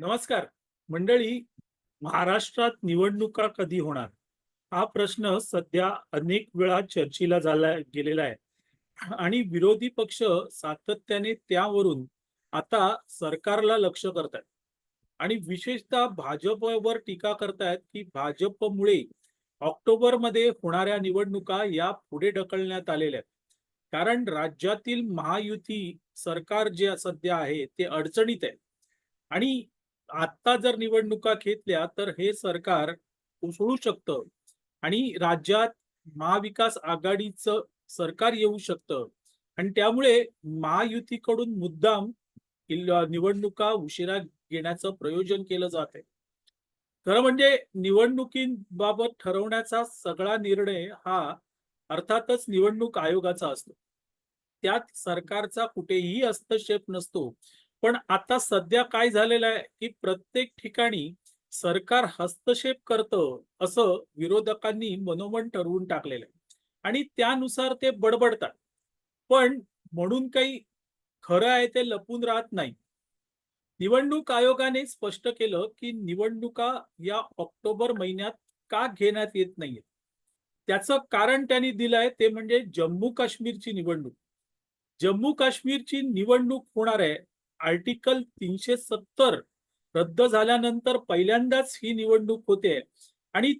नमस्कार. मंडळी महाराष्ट्रात निवडणुका कधी होणार? हा प्रश्न सध्या अनेक वेळा चर्चेला झाला गेलेला आहे. आणि विरोधी पक्ष सातत्याने त्यावरून आता सरकारला लक्ष करतायत. आणि विशेषतः भाजपवर टीका करतायत की भाजपमुळे ऑक्टोबरमध्ये होणाऱ्या निवडणुका या पुढे ढकलण्यात आलेल्या आहेत. कारण राज्यातील महायुती सरकार जे सध्या आहे ते अडचणीत आहे. आणि आता जर निवडणुका घेतल्या तर हे सरकार उसळू शकतं. आणि राज्यात महाविकास आघाडीचं सरकार येऊ शकतं. आणि त्यामुळे महायुतीकडून मुद्दाम निवडणुका उशिरा घेण्याचं प्रयोजन केलं जात आहे. खरं म्हणजे निवडणुकीबाबत ठरवण्याचा सगळा निर्णय हा अर्थातच निवडणूक आयोगाचा असतो. त्यात सरकारचा कुठेही हस्तक्षेप नसतो. पण आता सध्या काय झालेलं आहे की प्रत्येक ठिकाणी सरकार हस्तक्षेप करतं असं विरोधकांनी मनोमन ठरवून टाकलेलं आहे. आणि त्यानुसार ते बडबडतात. पण म्हणून काही खरं आहे ते लपून राहत नाही. निवडणूक आयोगाने स्पष्ट केलं की निवडणुका या ऑक्टोबर महिन्यात का घेण्यात येत नाहीये त्याचं कारण त्यांनी दिलंय ते म्हणजे जम्मू काश्मीरची निवडणूक. जम्मू काश्मीरची निवडणूक होणार आहे आर्टिकल तीनशे सत्तर रद्द झाल्यानंतर पहिल्यांदाच ही निवडणूक होते. आणि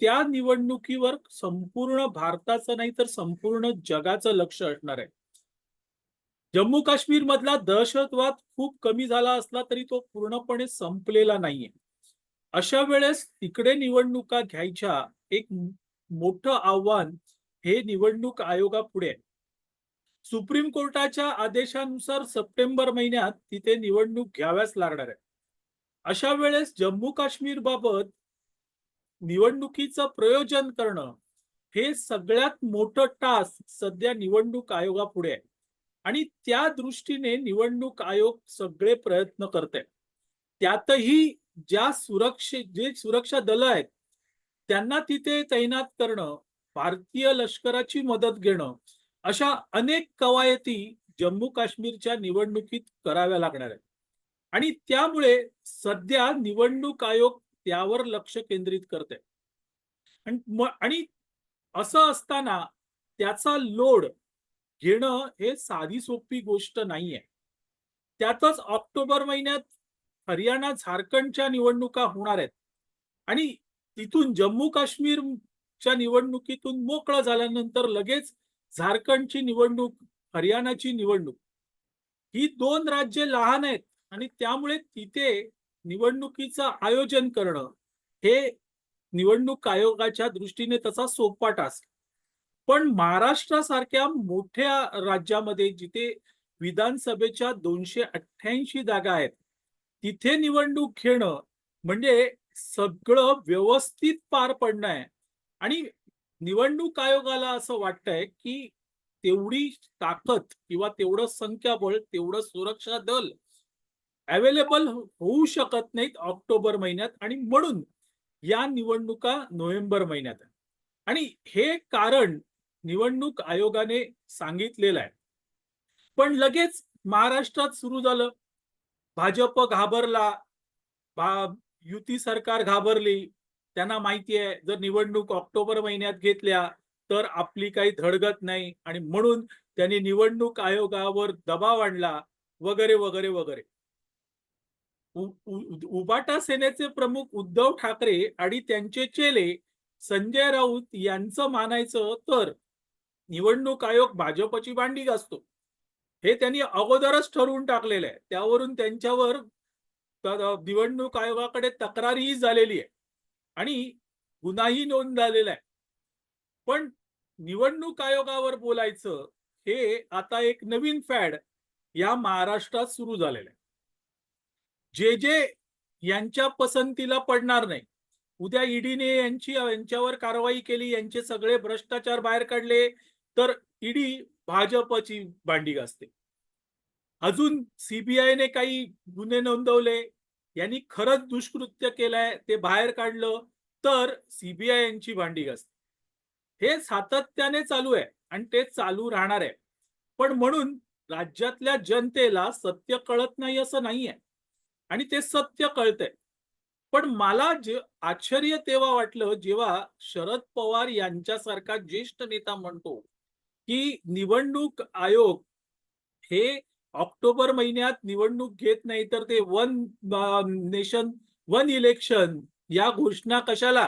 त्या निवडणुकीवर संपूर्ण भारताचं नाही तर संपूर्ण जगाचं लक्ष असणार आहे. जम्मू काश्मीर मधला दहशतवाद खूप कमी झाला असला तरी तो पूर्णपणे संपलेला नाहीये. अशा वेळेस तिकडे निवडणुका घ्यायच्या एक मोठं आव्हान हे निवडणूक आयोगापुढे आहे. सुप्रीम कोर्टाच्या आदेशानुसार सप्टेंबर महिन्यात तिथे निवडणूक घ्याव्याच लागणार आहे. अशा वेळेस जम्मू काश्मीर बाबत निवडणुकीचं प्रयोजन करणं हे सगळ्यात मोठं टास्क सध्या निवडणूक आयोगापुढे आहे. आणि त्या दृष्टीने निवडणूक आयोग सगळे प्रयत्न करते त्यातही ज्या सुरक्षे जे सुरक्षा दल आहेत त्यांना तिथे तैनात करणं भारतीय लष्कराची मदत घेणं अशा अनेक कवायती जम्मू काश्मीरच्या निवडणुकीत कराव्या लागणार आहेत. आणि त्यामुळे सध्या निवडणूक आयोग त्यावर लक्ष केंद्रित करते आणि आणि असं असताना त्याचा लोड घेणं हे साधी सोपी गोष्ट नाहीये. त्यातच ऑक्टोबर महिन्यात हरियाणा झारखंडच्या निवडणुका होणार आहेत. आणि तिथून जम्मू काश्मीरच्या निवडणुकीतून मोकळं झाल्यानंतर लगेच झारखंडची निवडणूक हरियाणाची निवडणूक ही दोन राज्ये लहान आहेत आणि त्यामुळे तिथे निवडणुकीचं आयोजन करणं हे निवडणूक आयोगाच्या दृष्टीने तसा सोपा टास्क पण महाराष्ट्रासारख्या मोठ्या राज्यामध्ये जिथे विधानसभेच्या दोनशे अठ्ठ्याऐंशी जागा आहेत तिथे निवडणूक घेणं म्हणजे सगळं व्यवस्थित पार पडणं आहे. आणि निवडणूक आयोगाला असं वाटतंय की तेवढी ताकद किंवा तेवढं संख्याबळ तेवढं सुरक्षा दल अवेलेबल होऊ शकत नाहीत ऑक्टोबर महिन्यात आणि म्हणून या निवडणुका नोव्हेंबर महिन्यात आणि हे कारण निवडणूक आयोगाने सांगितलेलं आहे. पण लगेच महाराष्ट्रात सुरू झालं. भाजप घाबरला युती सरकार घाबरली त्यांना माहिती आहे जर निवडणूक ऑक्टोबर महिन्यात घेतल्या तर आपली काही धडगत नाही. आणि म्हणून त्यांनी निवडणूक आयोगावर दबाव आणला वगैरे वगैरे वगैरे. उबाटा सेनेचे प्रमुख उद्धव ठाकरे आणि त्यांचे चेले संजय राऊत यांचं मानायचं तर निवडणूक आयोग भाजपची भांडी घासतो. हे त्यांनी अगोदरच ठरवून टाकलेलं आहे. त्यावरून त्यांच्यावर निवडणूक आयोगाकडे तक्रारही झालेली आहे. आणि गुन्हाही नोंद झालेला आहे. पण निवडणूक आयोगावर बोलायचं हे आता एक नवीन फॅड या महाराष्ट्रात सुरू झालेलं आहे. जे जे यांच्या पसंतीला पडणार नाही उद्या ईडीने यांची यांच्यावर कारवाई केली यांचे सगळे भ्रष्टाचार बाहेर काढले तर ईडी भाजपची भांडी घासते. अजून सीबीआयने काही गुन्हे नोंदवले यांनी खरंच दुष्कृत्य केलंय ते बाहेर काढलं तर सीबीआय यांची भांडी घासते हे सातत्याने चालू आहे आणि ते चालू राहणार आहे. पण म्हणून राज्यातल्या जनतेला सत्य कळत नाही असं नाहीये. आणि ते सत्य कळतंय. पण मला जे आश्चर्य तेव्हा वाटलं जेव्हा शरद पवार यांच्यासारखा ज्येष्ठ नेता म्हणतो की निवडणूक आयोग हे ऑक्टोबर महिन्यात निवडणूक घेत नाही तर ते वन नेशन वन इलेक्शन या घोषणा कशाला?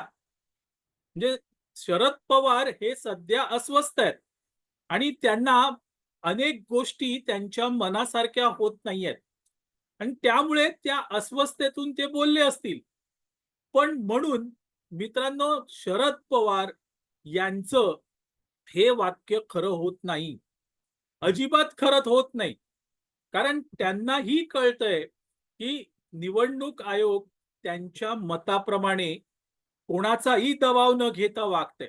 म्हणजे शरद पवार हे सध्या अस्वस्थ आहेत. आणि त्यांना अनेक गोष्टी त्यांच्या मनासारख्या होत नाहीयेत. आणि त्यामुळे त्या अस्वस्थतेतून ते बोलले असतील. पण म्हणून मित्रांनो शरद पवार यांचं हे वाक्य खरं होत नाही. अजिबात खरं होत नाही. कारण त्यांनाही कळतंय की निवडणूक आयोग त्यांच्या मताप्रमाणे कोणाचाही दबाव न घेता वागतंय.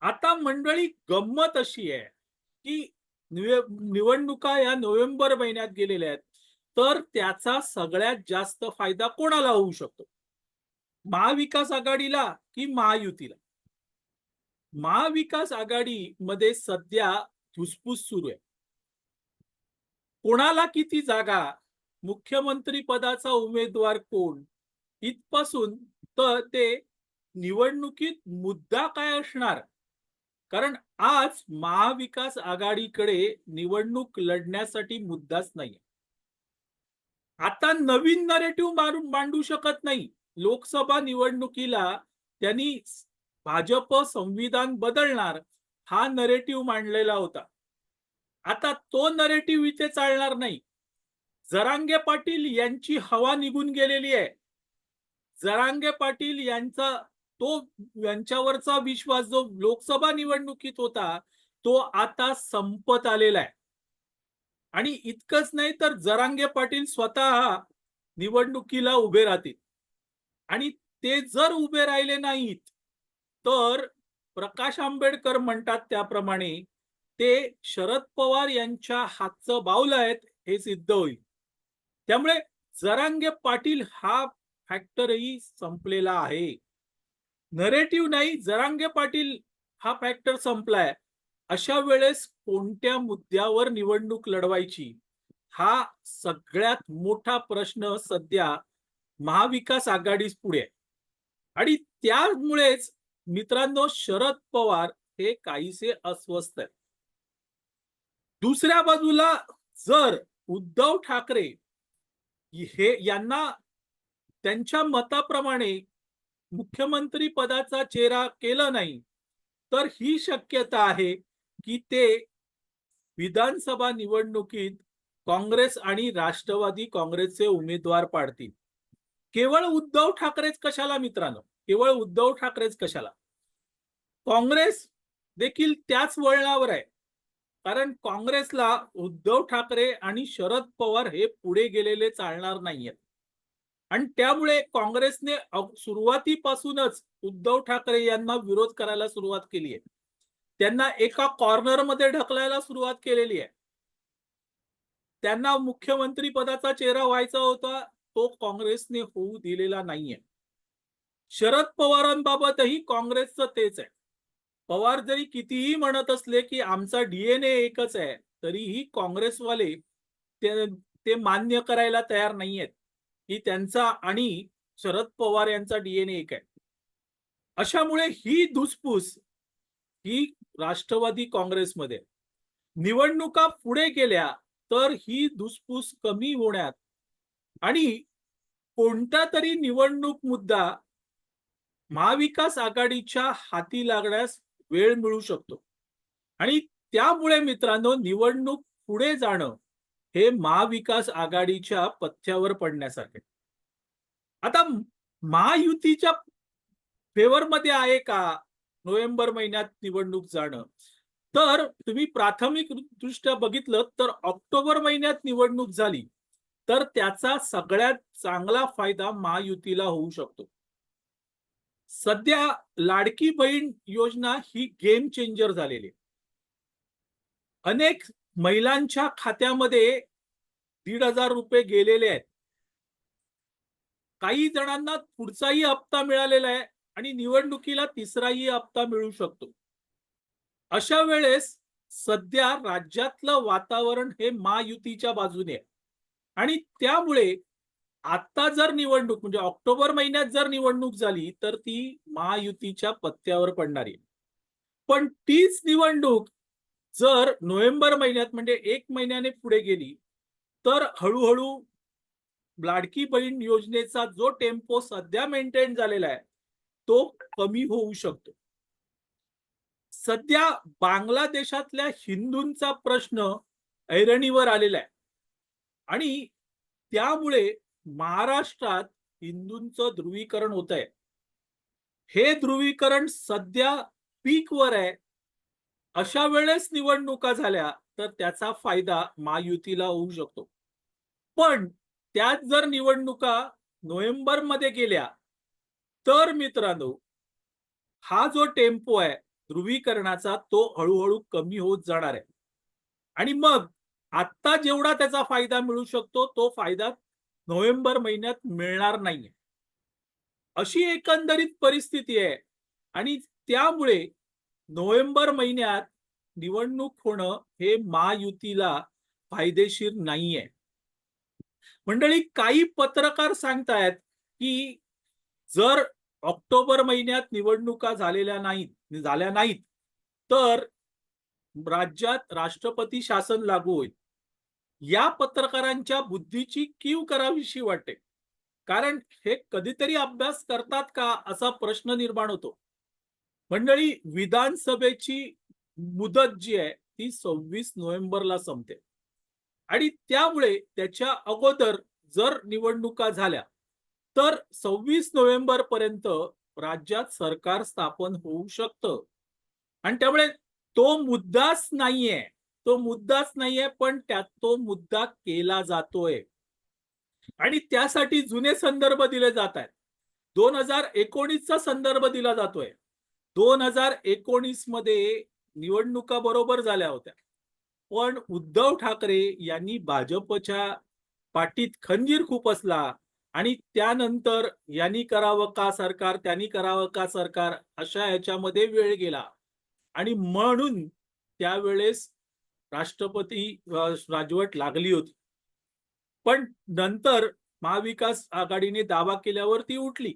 आता मंडळी गंमत अशी आहे की निवडणुका या नोव्हेंबर महिन्यात गेलेल्या आहेत तर त्याचा सगळ्यात जास्त फायदा कोणाला होऊ शकतो? महाविकास आघाडीला की महायुतीला? महाविकास आघाडीमध्ये सध्या धुसफूस सुरू आहे. कोणाला किती जागा? मुख्यमंत्री पदाचा उमेदवार कोण? इथपासून तर ते निवडणुकीत मुद्दा काय असणार? कारण आज महाविकास आघाडीकडे निवडणूक लढण्यासाठी मुद्दाच नाही आता नवीन नरेटिव्ह मारून मांडू शकत नाही. लोकसभा निवडणुकीला त्यांनी भाजप संविधान बदलणार हा नरेटिव्ह मांडलेला होता. आता तो नरेटिव्ह इथे चालणार नाही. जरांगे पाटील यांची हवा निघून गेलेली आहे. जरांगे पाटील यांचा तो यांच्यावरचा विश्वास जो लोकसभा निवडणुकीत होता तो आता संपत आलेला आहे. आणि इतकंच नाही तर जरांगे पाटील स्वतः निवडणुकीला उभे राहतील. आणि ते जर उभे राहिले नाहीत तर प्रकाश आंबेडकर म्हणतात त्याप्रमाणे ते शरद पवार यांच्या हातचं बावलं आहेत हे सिद्ध होईल. त्यामुळे जरांगे पाटील हा फॅक्टरही संपलेला आहे. नरेटिव्ह नाही जरांगे पाटील हा फॅक्टर संपलाय. अशा वेळेस कोणत्या मुद्द्यावर निवडणूक लढवायची? हा सगळ्यात मोठा प्रश्न सध्या महाविकास आघाडीस पुढे आहे. आणि त्यामुळेच मित्रांनो शरद पवार हे काहीसे अस्वस्थ आहेत. दुसऱ्या बाजूला जर उद्धव ठाकरे हे यांना त्यांच्या मताप्रमाणे मुख्यमंत्री पदाचा चेहरा केला नाही तर ही शक्यता आहे की ते विधानसभा निवडणुकीत काँग्रेस आणि राष्ट्रवादी काँग्रेसचे उमेदवार पाडतील. केवळ उद्धव ठाकरेच कशाला मित्रांनो? केवळ उद्धव ठाकरेच कशाला? काँग्रेस देखील त्याच वळणावर आहे. कारण काँग्रेसला उद्धव ठाकरे आणि शरद पवार हे पुढे गेलेले चालणार नाहीयेत. आणि त्यामुळे काँग्रेसने सुरुवातीपासूनच उद्धव ठाकरे यांना विरोध करायला सुरुवात केली आहे त्यांना एका कॉर्नरमध्ये ढकलायला सुरुवात केलेली आहे. त्यांना मुख्यमंत्री पदाचा चेहरा व्हायचा होता तो काँग्रेसने होऊ दिलेला नाहीये. शरद पवारांबाबतही काँग्रेसचं तेच आहे. पवार जरी कितीही म्हणत असले की आमचा डीएनए एकच आहे तरीही काँग्रेसवाले ते ते मान्य करायला तयार नाहीयेत. की त्यांचा आणि शरद पवार यांचा डीएनए एक आहे. अशामुळे ही धुसफूस ही राष्ट्रवादी काँग्रेसमध्ये निवडणुका पुढे गेल्या तर ही धुसफूस कमी होण्यात आणि कोणता तरी निवडणूक मुद्दा महाविकास आघाडीच्या हाती लागण्यास वेळ मिळू शकतो. आणि त्यामुळे मित्रांनो निवडणूक पुढे जाणं हे महाविकास आघाडीच्या पथ्यावर पडण्यासारखे आता महायुतीच्या फेवरमध्ये आहे का? नोव्हेंबर महिन्यात निवडणूक जाणं. तर तुम्ही प्राथमिक दृष्ट्या बघितलं तर ऑक्टोबर महिन्यात निवडणूक झाली. तर त्याचा सगळ्यात चांगला फायदा महायुतीला होऊ शकतो. सध्या लाडकी बहीण योजना ही गेम चेंजर झालेली आहे. अनेक महिलांच्या खात्यामध्ये दीड हजार रुपये गेलेले आहेत. काही जणांना पुढचाही हप्ता मिळालेला आहे आणि निवडणुकीला तिसराही हप्ता मिळू शकतो. अशा वेळेस सध्या राज्यातलं वातावरण हे महायुतीच्या बाजूने आहे. आणि त्यामुळे आता जर निवडणूक म्हणजे ऑक्टोबर महिन्यात जर निवडणूक झाली तर ती महायुतीच्या पत्त्यावर पडणारी आहे. पण तीच निवडणूक जर नोव्हेंबर महिन्यात म्हणजे एक महिन्याने पुढे गेली तर हळूहळू लाडकी बहीण योजनेचा जो टेम्पो सध्या मेंटेन झालेला आहे तो कमी होऊ शकतो सध्या बांगलादेशातल्या हिंदूंचा प्रश्न ऐरणीवर आलेला आहे आणि त्यामुळे महाराष्ट्रात हिंदूंचं ध्रुवीकरण होत आहे हे ध्रुवीकरण सध्या पीकवर आहे. अशा वेळेस निवडणुका झाल्या तर त्याचा फायदा महायुतीला होऊ शकतो. पण त्यात जर निवडणुका नोव्हेंबरमध्ये गेल्या तर मित्रांनो हा जो टेम्पो आहे ध्रुवीकरणाचा तो हळूहळू कमी होत जाणार आहे. आणि मग आत्ता जेवढा त्याचा फायदा मिळू शकतो तो फायदा नोव्हेंबर महिन्यात मिळणार नाहीये. अशी एकंदरीत परिस्थिती आहे. आणि त्यामुळे नोव्हेंबर महिन्यात निवडणूक होणं हे महायुतीला फायदेशीर नाहीये. मंडळी काही पत्रकार सांगतायत की जर ऑक्टोबर महिन्यात निवडणुका झालेल्या नाहीत झाल्या नाहीत तर राज्यात राष्ट्रपती शासन लागू होईल. या पत्रकारांच्या बुद्धीची कीव करावीशी वाटते कारण हे कधीतरी अभ्यास करतात का असा प्रश्न निर्माण होतो. मंडळी विधानसभेची मुदत जी आहे ती सव्वीस नोव्हेंबरला संपते. आणि त्यामुळे त्याच्या अगोदर जर निवडणुका झाल्या तर सव्वीस नोव्हेंबर पर्यंत राज्यात सरकार स्थापन होऊ शकतं. आणि त्यामुळे तो मुद्दाच नाहीये. तो मुद्दाच नाहीये पण त्यात तो मुद्दा केला जातोय. आणि त्यासाठी जुने संदर्भ दिले जात आहेत. दोन हजार एकोणीसचा संदर्भ दिला जातोय. दोन हजार एकोणीसमध्ये निवडणुका बरोबर झाल्या होत्या. पण उद्धव ठाकरे यांनी भाजपच्या पाठीत खंजीर खूप असला आणि त्यानंतर यांनी करावं का सरकार त्यांनी करावं का सरकार अशा ह्याच्यामध्ये वेळ गेला. आणि म्हणून त्यावेळेस राष्ट्रपती राजवट लागली होती. पण नंतर महाविकास आघाडीने दावा केल्यावर ती उठली.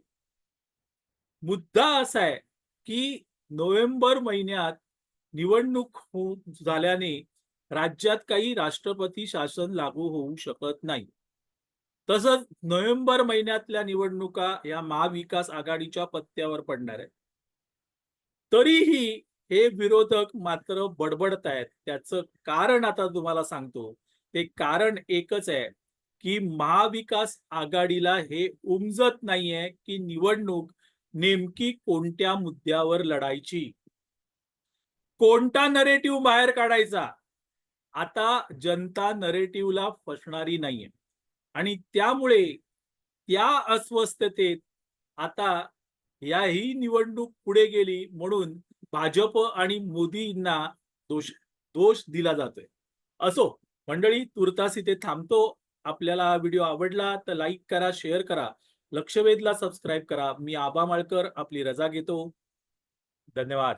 मुद्दा असा आहे की नोव्हेंबर महिन्यात निवडणूक हो, झाल्याने राज्यात काही राष्ट्रपती शासन लागू होऊ शकत नाही. तसंच नोव्हेंबर महिन्यातल्या निवडणुका या महाविकास आघाडीच्या पत्त्यावर पडणार आहेत. तरीही हे विरोधक मात्र बडबडत आहेत. त्याचं कारण आता तुम्हाला सांगतो. ते कारण एकच आहे की महाविकास आघाडीला हे उमजत नाहीये की निवडणूक नेमकी कोणत्या मुद्द्यावर लढायची. कोणता नरेटिव्ह बाहेर काढायचा? आता जनता नरेटिव्हला फसणारी नाहीये. आणि त्यामुळे त्या अस्वस्थतेत आता याही निवडणूक पुढे गेली म्हणून भाजप आणि मोदींना दोष दोष दिला जातोय. असो मंडळी तुर्तास इथे थांबतो. आपल्याला हा व्हिडिओ आवडला तर लाईक करा शेअर करा. लक्षवेधला सबस्क्राईब करा. मी आबा माळकर आपली रजा घेतो. धन्यवाद.